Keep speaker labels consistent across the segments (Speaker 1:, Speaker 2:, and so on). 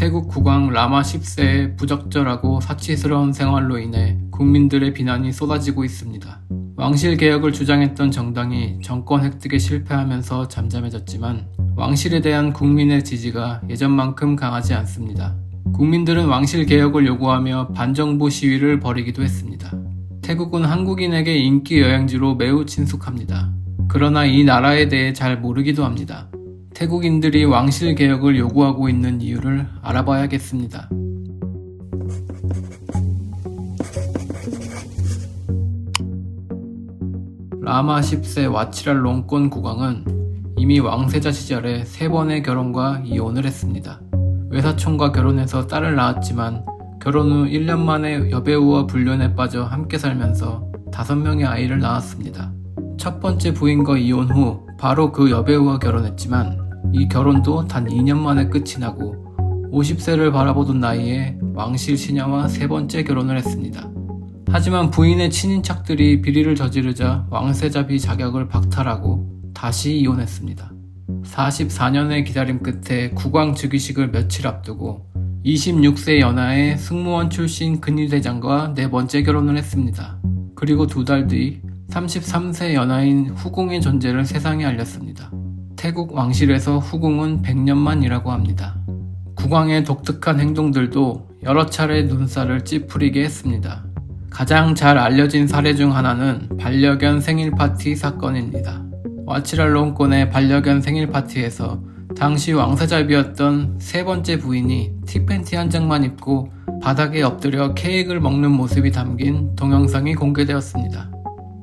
Speaker 1: 태국 국왕 라마 10세의 부적절하고 사치스러운 생활로 인해 국민들의 비난이 쏟아지고 있습니다. 왕실 개혁을 주장했던 정당이 정권 획득에 실패하면서 잠잠해졌지만 왕실에 대한 국민의 지지가 예전만큼 강하지 않습니다. 국민들은 왕실 개혁을 요구하며 반정부 시위를 벌이기도 했습니다. 태국은 한국인에게 인기 여행지로 매우 친숙합니다. 그러나 이 나라에 대해 잘 모르기도 합니다. 태국인들이 왕실 개혁을 요구하고 있는 이유를 알아봐야겠습니다. 라마 10세 와치랄 롱권 국왕은 이미 왕세자 시절에 세 번의 결혼과 이혼을 했습니다. 외사촌과 결혼해서 딸을 낳았지만 결혼 후 1년 만에 여배우와 불륜에 빠져 함께 살면서 다섯 명의 아이를 낳았습니다. 첫 번째 부인과 이혼 후 바로 그 여배우와 결혼했지만 이 결혼도 단 2년 만에 끝이 나고 50세를 바라보던 나이에 왕실 신하와 세 번째 결혼을 했습니다. 하지만 부인의 친인척들이 비리를 저지르자 왕세자비 자격을 박탈하고 다시 이혼했습니다. 44년의 기다림 끝에 국왕 즉위식을 며칠 앞두고 26세 연하의 승무원 출신 근위대장과 네 번째 결혼을 했습니다. 그리고 두 달 뒤 33세 연하인 후궁의 존재를 세상에 알렸습니다. 태국 왕실에서 후궁은 100년만이라고 합니다. 국왕의 독특한 행동들도 여러 차례 눈살을 찌푸리게 했습니다. 가장 잘 알려진 사례 중 하나는 반려견 생일 파티 사건입니다. 와치랄론권의 반려견 생일 파티에서 당시 왕세자비였던 세 번째 부인이 티팬티 한 장만 입고 바닥에 엎드려 케이크를 먹는 모습이 담긴 동영상이 공개되었습니다.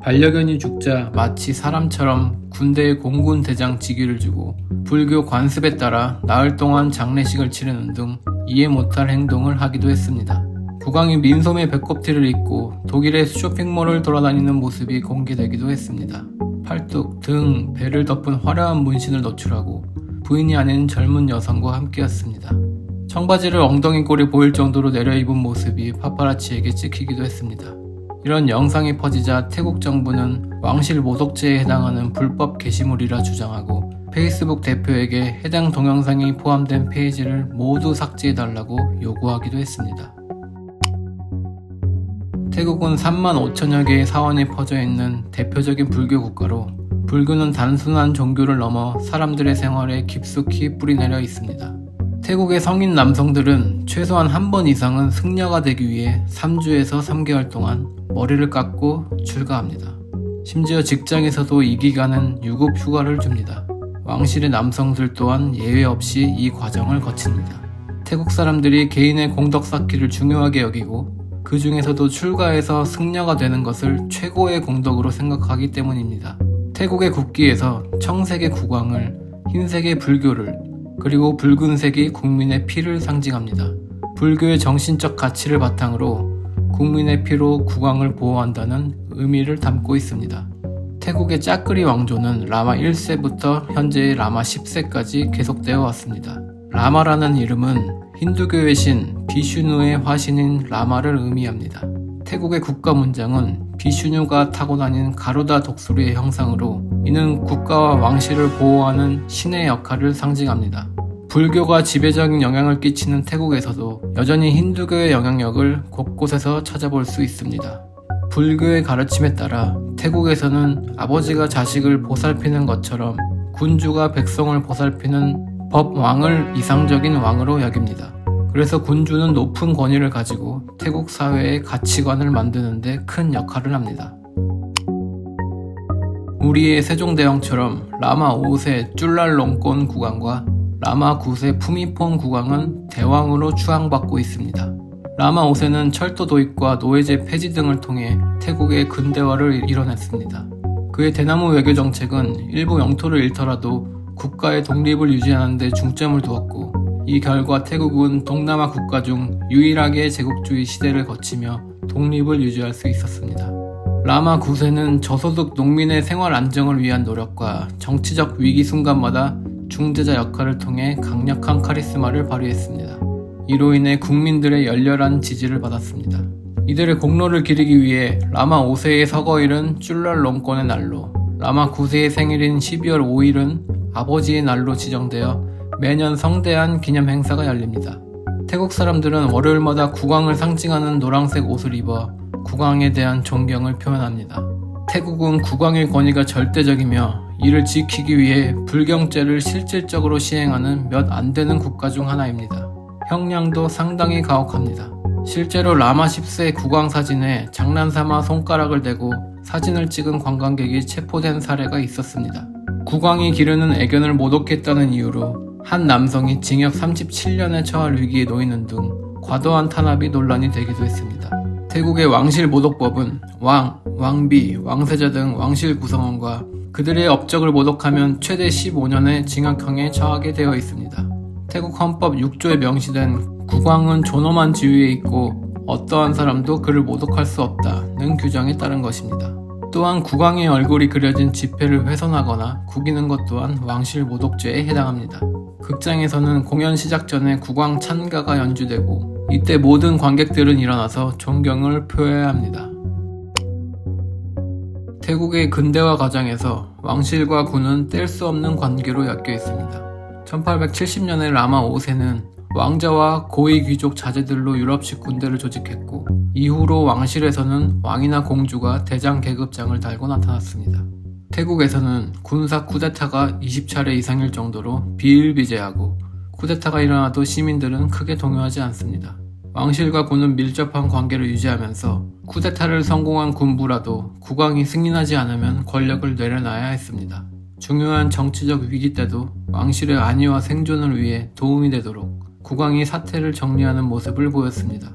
Speaker 1: 반려견이 죽자 마치 사람처럼 군대의 공군 대장 직위를 주고 불교 관습에 따라 나흘 동안 장례식을 치르는 등 이해 못할 행동을 하기도 했습니다. 국왕이 민소매 배꼽티를 입고 독일의 쇼핑몰을 돌아다니는 모습이 공개되기도 했습니다. 팔뚝, 등, 배를 덮은 화려한 문신을 노출하고 부인이 아닌 젊은 여성과 함께였습니다. 청바지를 엉덩이 꼴이 보일 정도로 내려입은 모습이 파파라치에게 찍히기도 했습니다. 이런 영상이 퍼지자 태국 정부는 왕실 모독죄에 해당하는 불법 게시물이라 주장하고 페이스북 대표에게 해당 동영상이 포함된 페이지를 모두 삭제해달라고 요구하기도 했습니다. 태국은 3만 5천여 개의 사원이 퍼져 있는 대표적인 불교 국가로 불교는 단순한 종교를 넘어 사람들의 생활에 깊숙이 뿌리내려 있습니다. 태국의 성인 남성들은 최소한 한 번 이상은 승려가 되기 위해 3주에서 3개월 동안 머리를 깎고 출가합니다. 심지어 직장에서도 이 기간은 유급 휴가를 줍니다. 왕실의 남성들 또한 예외 없이 이 과정을 거칩니다. 태국 사람들이 개인의 공덕 쌓기를 중요하게 여기고 그 중에서도 출가해서 승려가 되는 것을 최고의 공덕으로 생각하기 때문입니다. 태국의 국기에서 청색의 국왕을, 흰색의 불교를, 그리고 붉은색이 국민의 피를 상징합니다. 불교의 정신적 가치를 바탕으로 국민의 피로 국왕을 보호한다는 의미를 담고 있습니다. 태국의 짜끄리 왕조는 라마 1세부터 현재의 라마 10세까지 계속되어 왔습니다. 라마라는 이름은 힌두교의 신 비슈누의 화신인 라마를 의미합니다. 태국의 국가 문장은 비슈누가 타고 다닌 가루다 독수리의 형상으로 이는 국가와 왕실을 보호하는 신의 역할을 상징합니다. 불교가 지배적인 영향을 끼치는 태국에서도 여전히 힌두교의 영향력을 곳곳에서 찾아볼 수 있습니다. 불교의 가르침에 따라 태국에서는 아버지가 자식을 보살피는 것처럼 군주가 백성을 보살피는 법왕을 이상적인 왕으로 여깁니다. 그래서 군주는 높은 권위를 가지고 태국 사회의 가치관을 만드는데 큰 역할을 합니다. 우리의 세종대왕처럼 라마 5세 쫄랄롱권 국왕과 라마 9세 푸미폰 국왕은 대왕으로 추앙받고 있습니다. 라마 5세는 철도 도입과 노예제 폐지 등을 통해 태국의 근대화를 이뤄냈습니다. 그의 대나무 외교 정책은 일부 영토를 잃더라도 국가의 독립을 유지하는 데 중점을 두었고 이 결과 태국은 동남아 국가 중 유일하게 제국주의 시대를 거치며 독립을 유지할 수 있었습니다. 라마 9세는 저소득 농민의 생활 안정을 위한 노력과 정치적 위기 순간마다 중재자 역할을 통해 강력한 카리스마를 발휘했습니다. 이로 인해 국민들의 열렬한 지지를 받았습니다. 이들의 공로를 기리기 위해 라마 5세의 서거일은 쫄랄 롬권의 날로, 라마 9세의 생일인 12월 5일은 아버지의 날로 지정되어 매년 성대한 기념 행사가 열립니다. 태국 사람들은 월요일마다 국왕을 상징하는 노란색 옷을 입어 국왕에 대한 존경을 표현합니다. 태국은 국왕의 권위가 절대적이며 이를 지키기 위해 불경제를 실질적으로 시행하는 몇 안 되는 국가 중 하나입니다. 형량도 상당히 가혹합니다. 실제로 라마 10세 국왕 사진에 장난삼아 손가락을 대고 사진을 찍은 관광객이 체포된 사례가 있었습니다. 국왕이 기르는 애견을 모독했다는 이유로 한 남성이 징역 37년에 처할 위기에 놓이는 등 과도한 탄압이 논란이 되기도 했습니다. 태국의 왕실 모독법은 왕, 왕비, 왕세자 등 왕실 구성원과 그들의 업적을 모독하면 최대 15년의 징역형에 처하게 되어 있습니다. 태국 헌법 6조에 명시된 국왕은 존엄한 지위에 있고 어떠한 사람도 그를 모독할 수 없다는 규정에 따른 것입니다. 또한 국왕의 얼굴이 그려진 지폐를 훼손하거나 구기는 것 또한 왕실 모독죄에 해당합니다. 극장에서는 공연 시작 전에 국왕 찬가가 연주되고 이때 모든 관객들은 일어나서 존경을 표해야 합니다. 태국의 근대화 과정에서 왕실과 군은 뗄 수 없는 관계로 엮여 있습니다. 1870년에 라마 5세는 왕자와 고위 귀족 자제들로 유럽식 군대를 조직했고 이후로 왕실에서는 왕이나 공주가 대장 계급장을 달고 나타났습니다. 태국에서는 군사 쿠데타가 20차례 이상일 정도로 비일비재하고 쿠데타가 일어나도 시민들은 크게 동요하지 않습니다. 왕실과 군은 밀접한 관계를 유지하면서 쿠데타를 성공한 군부라도 국왕이 승인하지 않으면 권력을 내려놔야 했습니다. 중요한 정치적 위기 때도 왕실의 안위와 생존을 위해 도움이 되도록 국왕이 사태를 정리하는 모습을 보였습니다.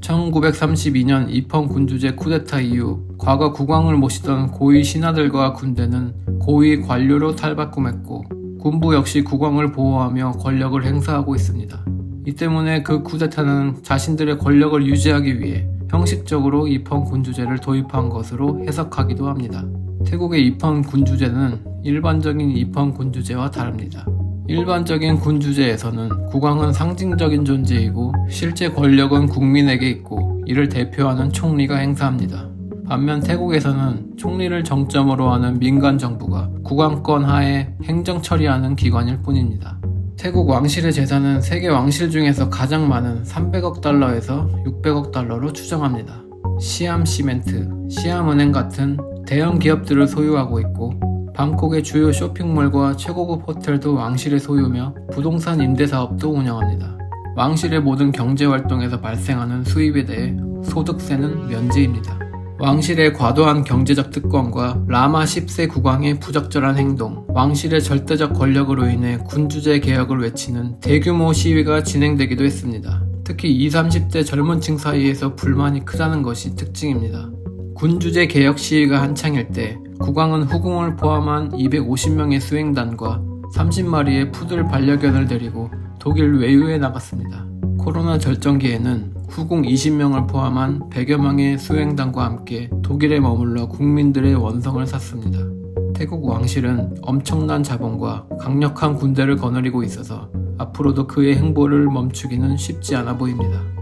Speaker 1: 1932년 이펑 군주제 쿠데타 이후 과거 국왕을 모시던 고위 신하들과 군대는 고위 관료로 탈바꿈했고 군부 역시 국왕을 보호하며 권력을 행사하고 있습니다. 이 때문에 그 쿠데타는 자신들의 권력을 유지하기 위해 형식적으로 이펑 군주제를 도입한 것으로 해석하기도 합니다. 태국의 이펑 군주제는 일반적인 이펑 군주제와 다릅니다. 일반적인 군주제에서는 국왕은 상징적인 존재이고 실제 권력은 국민에게 있고 이를 대표하는 총리가 행사합니다. 반면 태국에서는 총리를 정점으로 하는 민간 정부가 국왕권 하에 행정 처리하는 기관일 뿐입니다. 태국 왕실의 재산은 세계 왕실 중에서 가장 많은 300억 달러에서 600억 달러로 추정합니다. 시암 시멘트, 시암 은행 같은 대형 기업들을 소유하고 있고 방콕의 주요 쇼핑몰과 최고급 호텔도 왕실의 소유며 부동산 임대 사업도 운영합니다. 왕실의 모든 경제 활동에서 발생하는 수입에 대해 소득세는 면제입니다. 왕실의 과도한 경제적 특권과 라마 10세 국왕의 부적절한 행동, 왕실의 절대적 권력으로 인해 군주제 개혁을 외치는 대규모 시위가 진행되기도 했습니다. 특히 20, 30대 젊은 층 사이에서 불만이 크다는 것이 특징입니다. 군주제 개혁 시위가 한창일 때 국왕은 후궁을 포함한 250명의 수행단과 30마리의 푸들 반려견을 데리고 독일 외유에 나갔습니다. 코로나 절정기에는 후궁 20명을 포함한 100여 명의 수행단과 함께 독일에 머물러 국민들의 원성을 샀습니다. 태국 왕실은 엄청난 자본과 강력한 군대를 거느리고 있어서 앞으로도 그의 행보를 멈추기는 쉽지 않아 보입니다.